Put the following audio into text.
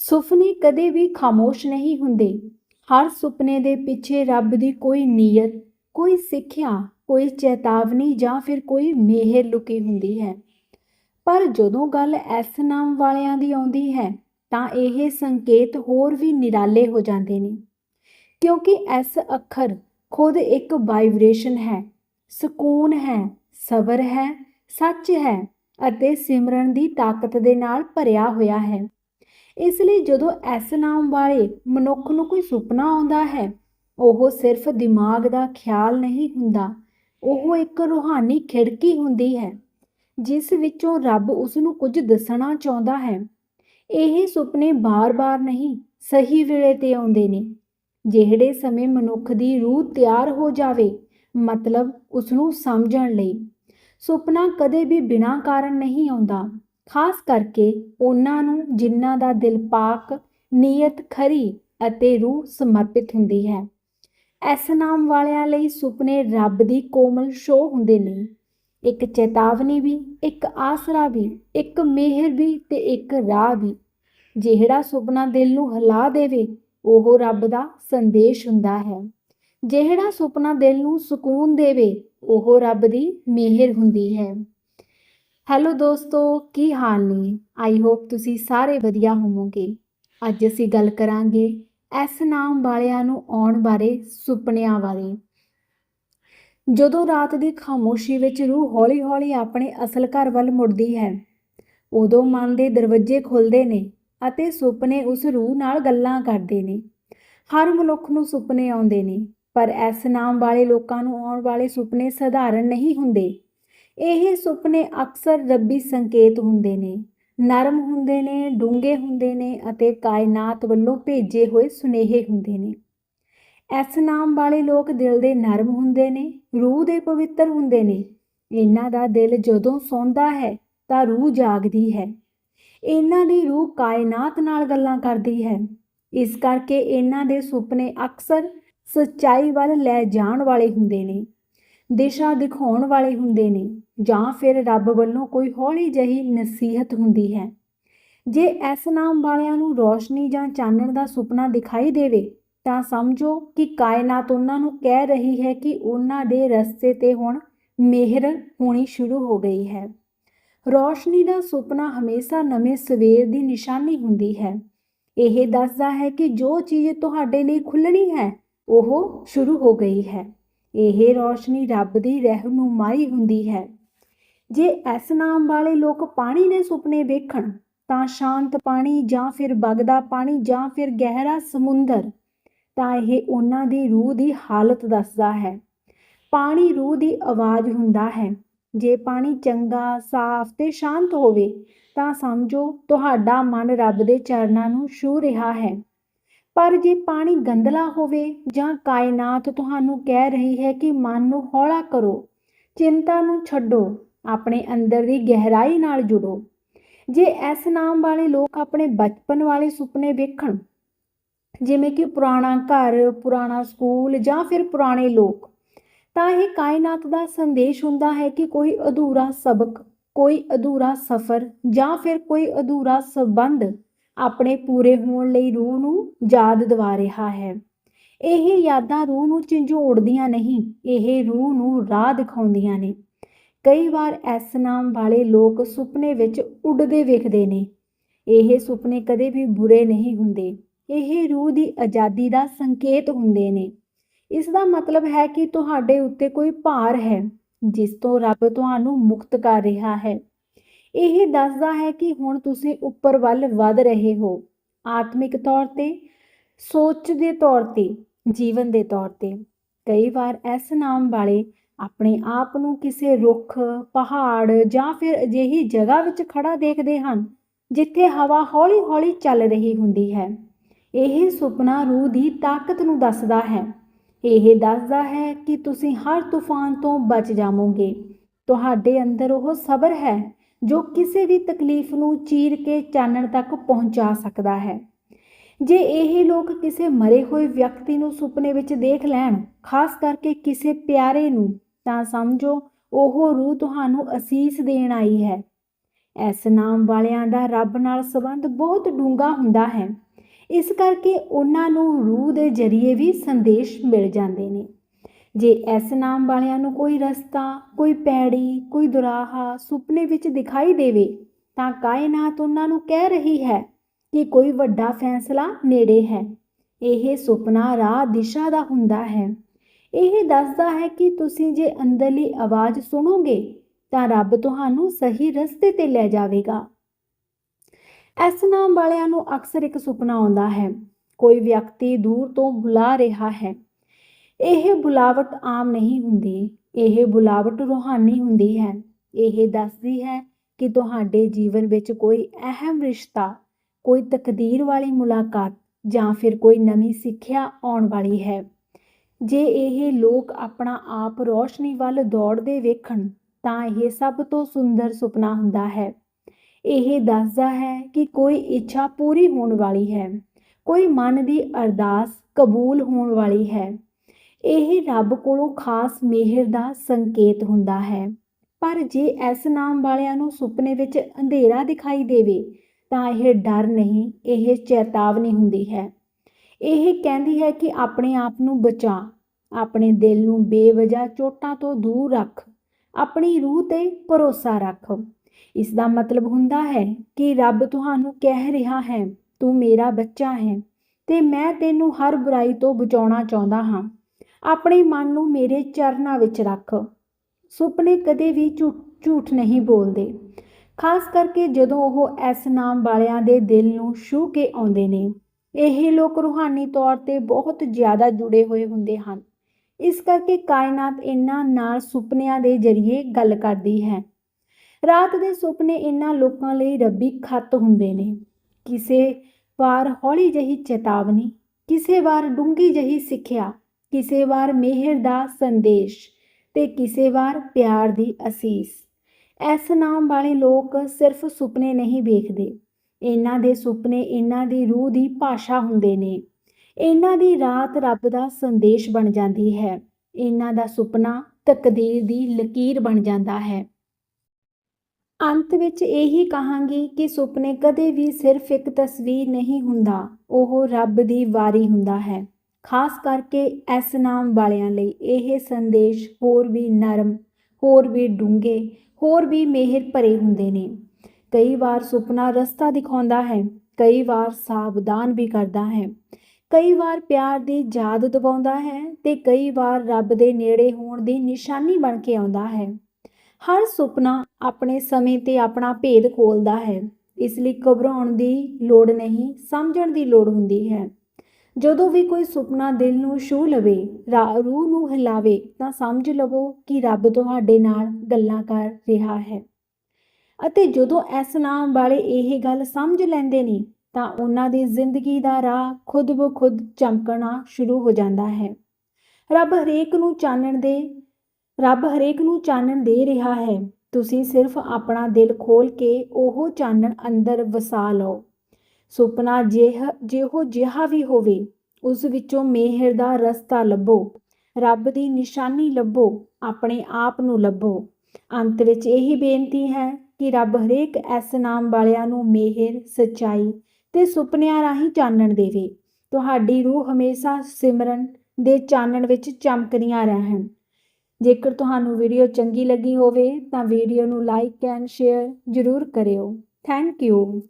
ਸੁਪਨੇ ਕਦੇ ਵੀ ਖਾਮੋਸ਼ ਨਹੀਂ ਹੁੰਦੇ। ਹਰ ਸੁਪਨੇ ਦੇ ਪਿੱਛੇ ਰੱਬ ਦੀ ਕੋਈ ਨੀਅਤ, ਕੋਈ ਸਿੱਖਿਆ, ਕੋਈ ਚੇਤਾਵਨੀ ਜਾਂ ਫਿਰ ਕੋਈ ਮਿਹਰ ਲੁਕੀ ਹੁੰਦੀ ਹੈ। ਪਰ ਜਦੋਂ ਗੱਲ ਐਸ ਨਾਮ ਵਾਲਿਆਂ ਦੀ ਆਉਂਦੀ ਹੈ, ਤਾਂ ਇਹ ਸੰਕੇਤ ਹੋਰ ਵੀ ਨਿਰਾਲੇ ਹੋ ਜਾਂਦੇ ਨੇ। ਕਿਉਂਕਿ ਐਸ ਅੱਖਰ ਖੁਦ ਇੱਕ ਵਾਈਬ੍ਰੇਸ਼ਨ ਹੈ, ਸਕੂਨ ਹੈ, ਸਬਰ ਹੈ, ਸੱਚ ਹੈ ਅਤੇ ਸਿਮਰਨ ਦੀ ਤਾਕਤ ਦੇ ਨਾਲ ਭਰਿਆ ਹੋਇਆ ਹੈ। ਇਸ ਲਈ ਜਦੋਂ ਐਸ ਨਾਮ ਵਾਲੇ ਮਨੁੱਖ ਨੂੰ ਕੋਈ ਸੁਪਨਾ ਆਉਂਦਾ ਹੈ, ਉਹ ਸਿਰਫ ਦਿਮਾਗ ਦਾ ਖਿਆਲ ਨਹੀਂ ਹੁੰਦਾ। ਉਹ ਇੱਕ ਰੂਹਾਨੀ ਖਿੜਕੀ ਹੁੰਦੀ ਹੈ, ਜਿਸ ਵਿੱਚੋਂ ਰੱਬ ਉਸ ਨੂੰ ਕੁਝ ਦੱਸਣਾ ਚਾਹੁੰਦਾ ਹੈ। ਇਹ ਸੁਪਨੇ ਬਾਰ-ਬਾਰ ਨਹੀਂ, ਸਹੀ ਵੇਲੇ ਤੇ ਆਉਂਦੇ ਨੇ। ਜਿਹੜੇ ਸਮੇਂ ਮਨੁੱਖ ਦੀ ਰੂਹ ਤਿਆਰ ਹੋ ਜਾਵੇ, ਮਤਲਬ ਉਸ ਨੂੰ ਸਮਝਣ ਲਈ। ਸੁਪਨਾ ਕਦੇ ਵੀ ਬਿਨਾਂ ਕਾਰਨ ਨਹੀਂ ਆਉਂਦਾ। ਖਾਸ ਕਰਕੇ ਉਹਨਾਂ ਨੂੰ ਜਿਨ੍ਹਾਂ ਦਾ ਦਿਲ ਪਾਕ, ਨੀਅਤ ਖਰੀ ਅਤੇ ਰੂਹ ਸਮਰਪਿਤ ਹੁੰਦੀ ਹੈ। ਇਸ ਨਾਮ ਵਾਲਿਆਂ ਲਈ ਸੁਪਨੇ ਰੱਬ ਦੀ ਕੋਮਲ ਸ਼ੋਅ ਹੁੰਦੇ ਨੇ। ਇੱਕ ਚੇਤਾਵਨੀ ਵੀ, ਇੱਕ ਆਸਰਾ ਵੀ, ਇੱਕ ਮਿਹਰ ਵੀ ਤੇ ਇੱਕ ਰਾਹ ਵੀ। ਜਿਹੜਾ ਸੁਪਨਾ ਦਿਲ ਨੂੰ ਹਿਲਾ ਦੇਵੇ, ਉਹ ਰੱਬ ਦਾ ਸੰਦੇਸ਼ ਹੁੰਦਾ ਹੈ। ਜਿਹੜਾ ਸੁਪਨਾ ਦਿਲ ਨੂੰ ਸਕੂਨ ਦੇਵੇ, ਉਹ ਰੱਬ ਦੀ ਮਿਹਰ ਹੁੰਦੀ ਹੈ। ਹੈਲੋ ਦੋਸਤੋ, ਕੀ ਹਾਲ ਨੇ? ਆਈ ਹੋਪ ਤੁਸੀਂ ਸਾਰੇ ਵਧੀਆ ਹੋਵੋਗੇ। ਅੱਜ ਅਸੀਂ ਗੱਲ ਕਰਾਂਗੇ ਇਸ ਨਾਮ ਵਾਲਿਆਂ ਨੂੰ ਆਉਣ ਬਾਰੇ ਸੁਪਨਿਆਂ ਬਾਰੇ। ਜਦੋਂ ਰਾਤ ਦੀ ਖਾਮੋਸ਼ੀ ਵਿੱਚ ਰੂਹ ਹੌਲੀ-ਹੌਲੀ ਆਪਣੇ ਅਸਲ ਘਰ ਵੱਲ ਮੁੜਦੀ ਹੈ, ਉਦੋਂ ਮਨ ਦੇ ਦਰਵਾਜ਼ੇ ਖੁੱਲਦੇ ਨੇ ਅਤੇ ਸੁਪਨੇ ਉਸ ਰੂਹ ਨਾਲ ਗੱਲਾਂ ਕਰਦੇ ਨੇ। ਹਰ ਮਨੁੱਖ ਨੂੰ ਸੁਪਨੇ ਆਉਂਦੇ ਨੇ, ਪਰ ਇਸ ਨਾਮ ਵਾਲੇ ਲੋਕਾਂ ਨੂੰ ਆਉਣ ਵਾਲੇ ਸੁਪਨੇ ਸਧਾਰਨ ਨਹੀਂ ਹੁੰਦੇ। ਇਹ ਸੁਪਨੇ ਅਕਸਰ ਰੱਬੀ ਸੰਕੇਤ ਹੁੰਦੇ ਨੇ, ਨਰਮ ਹੁੰਦੇ ਨੇ, ਡੂੰਘੇ ਹੁੰਦੇ ਨੇ ਅਤੇ ਕਾਇਨਾਤ ਵੱਲੋਂ ਭੇਜੇ ਹੋਏ ਸੁਨੇਹੇ ਹੁੰਦੇ ਨੇ। ਇਸ ਨਾਮ ਵਾਲੇ ਲੋਕ ਦਿਲ ਦੇ ਨਰਮ ਹੁੰਦੇ ਨੇ, ਰੂਹ ਦੇ ਪਵਿੱਤਰ ਹੁੰਦੇ ਨੇ। ਇਹਨਾਂ ਦਾ ਦਿਲ ਜਦੋਂ ਸੌਂਦਾ ਹੈ ਤਾਂ ਰੂਹ ਜਾਗਦੀ ਹੈ। ਇਹਨਾਂ ਦੀ ਰੂਹ ਕਾਇਨਾਤ ਨਾਲ ਗੱਲਾਂ ਕਰਦੀ ਹੈ। ਇਸ ਕਰਕੇ ਇਹਨਾਂ ਦੇ ਸੁਪਨੇ ਅਕਸਰ ਸੱਚਾਈ ਵੱਲ ਲੈ ਜਾਣ ਵਾਲੇ ਹੁੰਦੇ ਨੇ। ਦਿਸ਼ਾ ਦਿਖਾਉਣ ਵਾਲੇ ਹੁੰਦੇ ਨੇ ਜਾਂ ਫਿਰ ਰੱਬ ਵੱਲੋਂ ਕੋਈ ਹੌਲੀ ਜਹੀ ਨਸੀਹਤ ਹੁੰਦੀ ਹੈ। ਜੇ ਇਸ ਨਾਮ ਵਾਲਿਆਂ ਨੂੰ ਰੋਸ਼ਨੀ ਜਾਂ ਚਾਨਣ ਦਾ ਸੁਪਨਾ ਦਿਖਾਈ ਦੇਵੇ, ਤਾਂ ਸਮਝੋ ਕਿ ਕਾਇਨਾਤ ਉਹਨਾਂ ਨੂੰ ਕਹਿ ਰਹੀ ਹੈ ਕਿ ਉਹਨਾਂ ਦੇ ਰਸਤੇ ਤੇ ਹੁਣ ਮਿਹਰ ਹੋਣੀ ਸ਼ੁਰੂ ਹੋ ਗਈ ਹੈ। ਰੋਸ਼ਨੀ ਦਾ ਸੁਪਨਾ ਹਮੇਸ਼ਾ ਨਵੇਂ ਸਵੇਰ ਦੀ ਨਿਸ਼ਾਨੀ ਹੁੰਦੀ ਹੈ। ਇਹ ਦੱਸਦਾ ਹੈ ਕਿ ਜੋ ਚੀਜ਼ ਤੁਹਾਡੇ ਲਈ ਖੁੱਲਣੀ ਹੈ, ਉਹ ਸ਼ੁਰੂ ਹੋ ਗਈ ਹੈ। ਇਹ ਰੋਸ਼ਨੀ ਰੱਬ ਦੀ ਰਹਿਨੁਮਾਈ ਹੁੰਦੀ ਹੈ। ਜੇ ਇਸ ਨਾਮ ਵਾਲੇ ਲੋਕ ਪਾਣੀ ਦੇ ਸੁਪਨੇ ਵੇਖਣ, ਤਾਂ ਸ਼ਾਂਤ ਪਾਣੀ ਜਾਂ ਫਿਰ ਵਗਦਾ ਪਾਣੀ ਜਾਂ ਫਿਰ ਗਹਿਰਾ ਸਮੁੰਦਰ, ਤਾਂ ਇਹ ਉਹਨਾਂ ਦੀ ਰੂਹ ਦੀ ਹਾਲਤ ਦੱਸਦਾ ਹੈ। ਪਾਣੀ ਰੂਹ ਦੀ ਆਵਾਜ਼ ਹੁੰਦਾ ਹੈ। ਜੇ ਪਾਣੀ ਚੰਗਾ, ਸਾਫ਼ ਤੇ ਸ਼ਾਂਤ ਹੋਵੇ, ਤਾਂ ਸਮਝੋ ਤੁਹਾਡਾ ਮਨ ਰੱਬ ਦੇ ਚਰਨਾਂ ਨੂੰ ਛੂ ਰਿਹਾ ਹੈ। ਪਰ ਜੇ ਪਾਣੀ ਗੰਦਲਾ ਹੋਵੇ ਜਾਂ ਕਾਇਨਾਤ ਤੁਹਾਨੂੰ ਕਹਿ ਰਹੀ ਹੈ ਕਿ ਮਨ ਨੂੰ ਹੌਲਾ ਕਰੋ, ਚਿੰਤਾ ਨੂੰ ਛੱਡੋ, ਆਪਣੇ ਅੰਦਰ ਦੀ ਗਹਿਰਾਈ ਨਾਲ ਜੁੜੋ। ਜੇ ਇਸ ਨਾਮ ਵਾਲੇ ਲੋਕ ਆਪਣੇ ਬਚਪਨ ਵਾਲੇ ਸੁਪਨੇ ਵੇਖਣ, ਜਿਵੇਂ ਕਿ ਪੁਰਾਣਾ ਘਰ, ਪੁਰਾਣਾ ਸਕੂਲ ਜਾਂ ਫਿਰ ਪੁਰਾਣੇ ਲੋਕ, ਤਾਂ ਇਹ ਕਾਇਨਾਤ ਦਾ ਸੰਦੇਸ਼ ਹੁੰਦਾ ਹੈ ਕਿ ਕੋਈ ਅਧੂਰਾ ਸਬਕ, ਕੋਈ ਅਧੂਰਾ ਸਫ਼ਰ ਜਾਂ ਫਿਰ ਕੋਈ ਅਧੂਰਾ ਸੰਬੰਧ ਆਪਣੇ ਪੂਰੇ ਹੋਣ ਲਈ ਰੂਹ ਨੂੰ ਯਾਦ ਦਿਵਾ ਰਿਹਾ ਹੈ। ਇਹ ਯਾਦਾਂ ਰੂਹ ਨੂੰ ਝੰਜੋੜਦੀਆਂ ਨਹੀਂ, ਇਹ ਰੂਹ ਨੂੰ ਰਾਹ ਦਿਖਾਉਂਦੀਆਂ ਨੇ। ਕਈ ਵਾਰ ਇਸ ਨਾਮ ਵਾਲੇ ਲੋਕ ਸੁਪਨੇ ਵਿੱਚ ਉੱਡਦੇ ਵੇਖਦੇ ਨੇ। ਇਹ ਸੁਪਨੇ ਕਦੇ ਵੀ ਬੁਰੇ ਨਹੀਂ ਹੁੰਦੇ। ਇਹ ਰੂਹ ਦੀ ਆਜ਼ਾਦੀ ਦਾ ਸੰਕੇਤ ਹੁੰਦੇ ਨੇ। ਇਸ ਦਾ ਮਤਲਬ ਹੈ ਕਿ ਤੁਹਾਡੇ ਉੱਤੇ ਕੋਈ ਭਾਰ ਹੈ, ਜਿਸ ਤੋਂ ਰੱਬ ਤੁਹਾਨੂੰ ਮੁਕਤ ਕਰ ਰਿਹਾ ਹੈ। ਇਹ ਦੱਸਦਾ ਹੈ ਕਿ ਹੁਣ ਤੁਸੀਂ ਉੱਪਰ ਵੱਲ ਵਧ ਰਹੇ ਹੋ, ਆਤਮਿਕ ਤੌਰ ਤੇ, ਸੋਚ ਦੇ ਤੌਰ ਤੇ, ਜੀਵਨ ਦੇ ਤੌਰ ਤੇ। ਕਈ ਵਾਰ ਇਸ ਨਾਮ ਵਾਲੇ ਆਪਣੇ ਆਪ ਨੂੰ ਕਿਸੇ ਰੁੱਖ, ਪਹਾੜ ਜਾਂ ਫਿਰ ਅਜਿਹੀ ਜਗ੍ਹਾ ਵਿੱਚ ਖੜਾ ਦੇਖਦੇ ਹਨ, ਜਿੱਥੇ ਹਵਾ ਹੌਲੀ-ਹੌਲੀ ਚੱਲ ਰਹੀ ਹੁੰਦੀ ਹੈ। ਇਹ ਸੁਪਨਾ ਰੂਹ ਦੀ ਤਾਕਤ ਨੂੰ ਦੱਸਦਾ ਹੈ। ਇਹ ਦੱਸਦਾ ਹੈ ਕਿ ਤੁਸੀਂ ਹਰ ਤੂਫਾਨ ਤੋਂ ਬਚ ਜਾਵੋਗੇ। ਤੁਹਾਡੇ ਅੰਦਰ ਉਹ ਸਬਰ ਹੈ ਜੋ ਕਿਸੇ ਵੀ ਤਕਲੀਫ ਨੂੰ ਚੀਰ ਕੇ ਚਾਨਣ ਤੱਕ ਪਹੁੰਚਾ ਸਕਦਾ ਹੈ। ਜੇ ਇਹ ਲੋਕ ਕਿਸੇ ਮਰੇ ਹੋਏ ਵਿਅਕਤੀ ਨੂੰ ਸੁਪਨੇ ਵਿੱਚ ਦੇਖ ਲੈਣ, ਖਾਸ ਕਰਕੇ ਕਿਸੇ ਪਿਆਰੇ ਨੂੰ, ਤਾਂ ਸਮਝੋ ਉਹ ਰੂਹ ਤੁਹਾਨੂੰ ਅਸੀਸ ਦੇਣ ਆਈ ਹੈ। ਇਸ ਨਾਮ ਵਾਲਿਆਂ ਦਾ ਰੱਬ ਨਾਲ ਸੰਬੰਧ ਬਹੁਤ ਡੂੰਘਾ ਹੁੰਦਾ ਹੈ। ਇਸ ਕਰਕੇ ਉਹਨਾਂ ਨੂੰ ਰੂਹ ਦੇ ਜ਼ਰੀਏ ਵੀ ਸੰਦੇਸ਼ ਮਿਲ ਜਾਂਦੇ ਨੇ। ਜੇ ਇਸ ਨਾਮ ਵਾਲਿਆਂ ਨੂੰ ਕੋਈ ਰਸਤਾ, ਕੋਈ ਪੈੜੀ, ਕੋਈ ਦੁਰਾਹਾ ਸੁਪਨੇ ਵਿੱਚ ਦਿਖਾਈ ਦੇਵੇ, ਤਾਂ ਕਾਇਨਾਤ ਉਹਨਾਂ ਨੂੰ ਕਹਿ ਰਹੀ ਹੈ ਕਿ ਕੋਈ ਵੱਡਾ ਫੈਸਲਾ ਨੇੜੇ ਹੈ। ਇਹ ਸੁਪਨਾ ਰਾਹ ਦਿਸ਼ਾ ਦਾ ਹੁੰਦਾ ਹੈ। ਇਹ ਦੱਸਦਾ ਹੈ ਕਿ ਤੁਸੀਂ ਜੇ ਅੰਦਰਲੀ ਆਵਾਜ਼ ਸੁਣੋਗੇ, ਤਾਂ ਰੱਬ ਤੁਹਾਨੂੰ ਸਹੀ ਰਸਤੇ ਤੇ ਲੈ ਜਾਵੇਗਾ। ਇਸ ਨਾਮ ਵਾਲਿਆਂ ਨੂੰ ਅਕਸਰ ਇੱਕ ਸੁਪਨਾ ਆਉਂਦਾ ਹੈ। ਕੋਈ ਵਿਅਕਤੀ ਦੂਰ ਤੋਂ ਬੁਲਾ ਰਿਹਾ ਹੈ। ਇਹ ਬੁਲਾਵਟ ਆਮ ਨਹੀਂ ਹੁੰਦੀ, ਇਹ ਬੁਲਾਵਟ ਰੂਹਾਨੀ ਹੁੰਦੀ ਹੈ। ਇਹ ਦੱਸਦੀ ਹੈ ਕਿ ਤੁਹਾਡੇ ਜੀਵਨ ਵਿੱਚ ਕੋਈ ਅਹਿਮ ਰਿਸ਼ਤਾ, ਕੋਈ ਤਕਦੀਰ ਵਾਲੀ ਮੁਲਾਕਾਤ ਜਾਂ ਫਿਰ ਕੋਈ ਨਵੀਂ ਸਿੱਖਿਆ ਆਉਣ ਵਾਲੀ ਹੈ। ਜੇ ਇਹ ਲੋਕ ਆਪਣਾ ਆਪ ਰੋਸ਼ਨੀ ਵੱਲ ਦੌੜਦੇ ਵੇਖਣ, ਤਾਂ ਇਹ ਸਭ ਤੋਂ ਸੁੰਦਰ ਸੁਪਨਾ ਹੁੰਦਾ ਹੈ। ਇਹ ਦੱਸਦਾ ਹੈ ਕਿ ਕੋਈ ਇੱਛਾ ਪੂਰੀ ਹੋਣ ਵਾਲੀ ਹੈ, ਕੋਈ ਮਨ ਦੀ ਅਰਦਾਸ ਕਬੂਲ ਹੋਣ ਵਾਲੀ ਹੈ। ਇਹ ਰੱਬ ਕੋਲੋਂ ਖਾਸ ਮਿਹਰ ਦਾ ਸੰਕੇਤ ਹੁੰਦਾ ਹੈ। ਪਰ ਜੇ ਇਸ ਨਾਮ ਵਾਲਿਆਂ ਨੂੰ ਸੁਪਨੇ ਵਿੱਚ ਅੰਧੇਰਾ ਦਿਖਾਈ ਦੇਵੇ, ਤਾਂ ਇਹ ਡਰ ਨਹੀਂ, ਇਹ ਚੇਤਾਵਨੀ ਹੁੰਦੀ ਹੈ। ਇਹ ਕਹਿੰਦੀ ਹੈ ਕਿ ਆਪਣੇ ਆਪ ਨੂੰ ਬਚਾ, ਆਪਣੇ ਦਿਲ ਨੂੰ ਬੇਵਜਾ ਚੋਟਾਂ ਤੋਂ ਦੂਰ ਰੱਖ, ਆਪਣੀ ਰੂਹ ਤੇ ਭਰੋਸਾ ਰੱਖ। ਇਸ ਦਾ ਮਤਲਬ ਹੁੰਦਾ ਹੈ ਕਿ ਰੱਬ ਤੁਹਾਨੂੰ ਕਹਿ ਰਿਹਾ ਹੈ, ਤੂੰ ਮੇਰਾ ਬੱਚਾ ਹੈ ਤੇ ਮੈਂ ਤੈਨੂੰ ਹਰ ਬੁਰਾਈ ਤੋਂ ਬਚਾਉਣਾ ਚਾਹੁੰਦਾ ਹਾਂ। ਆਪਣੇ ਮਨ ਨੂੰ ਮੇਰੇ ਚਰਨਾਂ ਵਿੱਚ ਰੱਖ। ਸੁਪਨੇ ਕਦੇ ਵੀ ਝੂਠ ਝੂਠ ਨਹੀਂ ਬੋਲਦੇ। ਖਾਸ ਕਰਕੇ ਜਦੋਂ ਉਹ ਇਸ ਨਾਮ ਵਾਲਿਆਂ ਦੇ ਦਿਲ ਨੂੰ ਛੂ ਕੇ ਆਉਂਦੇ ਨੇ। ਇਹ ਲੋਕ ਰੂਹਾਨੀ ਤੌਰ ਤੇ ਬਹੁਤ ਜ਼ਿਆਦਾ ਜੁੜੇ ਹੋਏ ਹੁੰਦੇ ਹਨ। ਇਸ ਕਰਕੇ ਕਾਇਨਾਤ ਇਹਨਾਂ ਨਾਲ ਸੁਪਨਿਆਂ ਦੇ ਜ਼ਰੀਏ ਗੱਲ ਕਰਦੀ ਹੈ। ਰਾਤ ਦੇ ਸੁਪਨੇ ਇਹਨਾਂ ਲੋਕਾਂ ਲਈ ਰੱਬੀ ਖੱਤ ਹੁੰਦੇ ਨੇ। ਕਿਸੇ ਵਾਰ ਹੌਲੀ ਜਹੀ ਚੇਤਾਵਨੀ, ਕਿਸੇ ਵਾਰ ਡੂੰਗੀ ਜਹੀ ਸਿੱਖਿਆ ਕਿਸੇ ਵਾਰ ਮਿਹਰ ਦਾ ਸੰਦੇਸ਼ ਤੇ ਕਿਸੇ ਵਾਰ ਪਿਆਰ ਦੀ ਅਸੀਸ। ਇਸ ਨਾਮ ਵਾਲੇ ਲੋਕ ਸਿਰਫ ਸੁਪਨੇ ਨਹੀਂ ਵੇਖਦੇ। ਇਹਨਾਂ ਦੇ ਸੁਪਨੇ ਇਹਨਾਂ ਦੀ ਰੂਹ ਦੀ ਭਾਸ਼ਾ ਹੁੰਦੇ ਨੇ। ਇਹਨਾਂ ਦੀ ਰਾਤ ਰੱਬ ਦਾ ਸੰਦੇਸ਼ ਬਣ ਜਾਂਦੀ ਹੈ। ਇਹਨਾਂ ਦਾ ਸੁਪਨਾ ਤਕਦੀਰ ਦੀ ਲਕੀਰ ਬਣ ਜਾਂਦਾ ਹੈ। ਅੰਤ ਵਿੱਚ ਇਹੀ ਕਹਾਂਗੀ ਕਿ ਸੁਪਨੇ ਕਦੇ ਵੀ ਸਿਰਫ ਇੱਕ ਤਸਵੀਰ ਨਹੀਂ ਹੁੰਦਾ, ਉਹ ਰੱਬ ਦੀ ਵਾਰੀ ਹੁੰਦਾ ਹੈ। ਖਾਸ ਕਰਕੇ ਇਸ ਨਾਮ ਵਾਲਿਆਂ ਲਈ ਇਹ ਸੰਦੇਸ਼ ਹੋਰ ਵੀ ਨਰਮ, ਹੋਰ ਵੀ ਡੂੰਘੇ, ਹੋਰ ਵੀ ਮਿਹਰ ਭਰੇ ਹੁੰਦੇ ਨੇ। ਕਈ ਵਾਰ ਸੁਪਨਾ ਰਸਤਾ ਦਿਖਾਉਂਦਾ ਹੈ, ਕਈ ਵਾਰ ਸਾਵਧਾਨ ਵੀ ਕਰਦਾ ਹੈ। ਕਈ ਵਾਰ ਪਿਆਰ ਦੀ ਯਾਦ ਦਿਵਾਉਂਦਾ ਹੈ ਤੇ ਕਈ ਵਾਰ ਰੱਬ ਦੇ ਨੇੜੇ ਹੋਣ ਦੀ ਨਿਸ਼ਾਨੀ ਬਣ ਕੇ ਆਉਂਦਾ ਹੈ। ਹਰ ਸੁਪਨਾ ਆਪਣੇ ਸਮੇਂ ਤੇ ਆਪਣਾ ਭੇਦ ਖੋਲਦਾ ਹੈ, ਇਸ ਲਈ ਘਬਰਾਉਣ ਦੀ ਲੋੜ ਨਹੀਂ, ਸਮਝਣ ਦੀ ਲੋੜ ਹੁੰਦੀ ਹੈ। ਜਦੋਂ ਵੀ ਕੋਈ ਸੁਪਨਾ ਦਿਲ ਨੂੰ ਛੂ ਲਵੇ, ਰਾ- ਰੂਹ ਨੂੰ ਹਿਲਾਵੇ, ਤਾਂ ਸਮਝ ਲਵੋ ਕਿ ਰੱਬ ਤੁਹਾਡੇ ਨਾਲ ਗੱਲਾਂ ਕਰ ਰਿਹਾ ਹੈ। ਅਤੇ ਜਦੋਂ ਇਸ ਨਾਮ ਵਾਲੇ ਇਹ ਗੱਲ ਸਮਝ ਲੈਂਦੇ ਨੇ, ਤਾਂ ਉਹਨਾਂ ਦੀ ਜ਼ਿੰਦਗੀ ਦਾ ਰਾਹ ਖੁਦ ਬ ਖੁਦ ਚਮਕਣਾ ਸ਼ੁਰੂ ਹੋ ਜਾਂਦਾ ਹੈ। ਰੱਬ ਹਰੇਕ ਨੂੰ ਚਾਨਣ ਦੇ, ਰੱਬ ਹਰੇਕ ਨੂੰ ਚਾਨਣ ਦੇ ਰਿਹਾ ਹੈ। ਤੁਸੀਂ ਸਿਰਫ ਆਪਣਾ ਦਿਲ ਖੋਲ ਕੇ ਉਹ ਚਾਨਣ ਅੰਦਰ ਵਸਾ ਲਓ। ਸੁਪਨਾ ਜਿਹ, ਜਿਹੋ ਜਿਹਾ ਵੀ ਹੋਵੇ, ਉਸ ਵਿੱਚੋਂ ਮਿਹਰ ਦਾ ਰਸਤਾ ਲੱਭੋ। ਰੱਬ ਦੀ ਨਿਸ਼ਾਨੀ ਲੱਭੋ, ਆਪਣੇ ਆਪ ਨੂੰ ਲੱਭੋ। ਅੰਤ ਵਿੱਚ ਇਹੀ ਬੇਨਤੀ ਹੈ ਕਿ ਰੱਬ ਹਰੇਕ ਇਸ ਨਾਮ ਵਾਲਿਆਂ ਨੂੰ ਮਿਹਰ, ਸਚਾਈ ਤੇ ਸੁਪਨਿਆਂ ਰਾਹੀਂ ਚਾਨਣ ਦੇਵੇ। ਤੁਹਾਡੀ ਰੂਹ ਹਮੇਸ਼ਾ ਸਿਮਰਨ ਦੇ ਚਾਨਣ ਵਿੱਚ ਚਮਕਦੀਆਂ ਰਹਿਣ। ਜੇਕਰ ਤੁਹਾਨੂੰ ਵੀਡੀਓ ਚੰਗੀ ਲੱਗੀ ਹੋਵੇ ਤਾਂ ਵੀਡੀਓ ਨੂੰ ਲਾਈਕ ਐਂਡ ਸ਼ੇਅਰ ਜ਼ਰੂਰ ਕਰਿਓ। Thank you.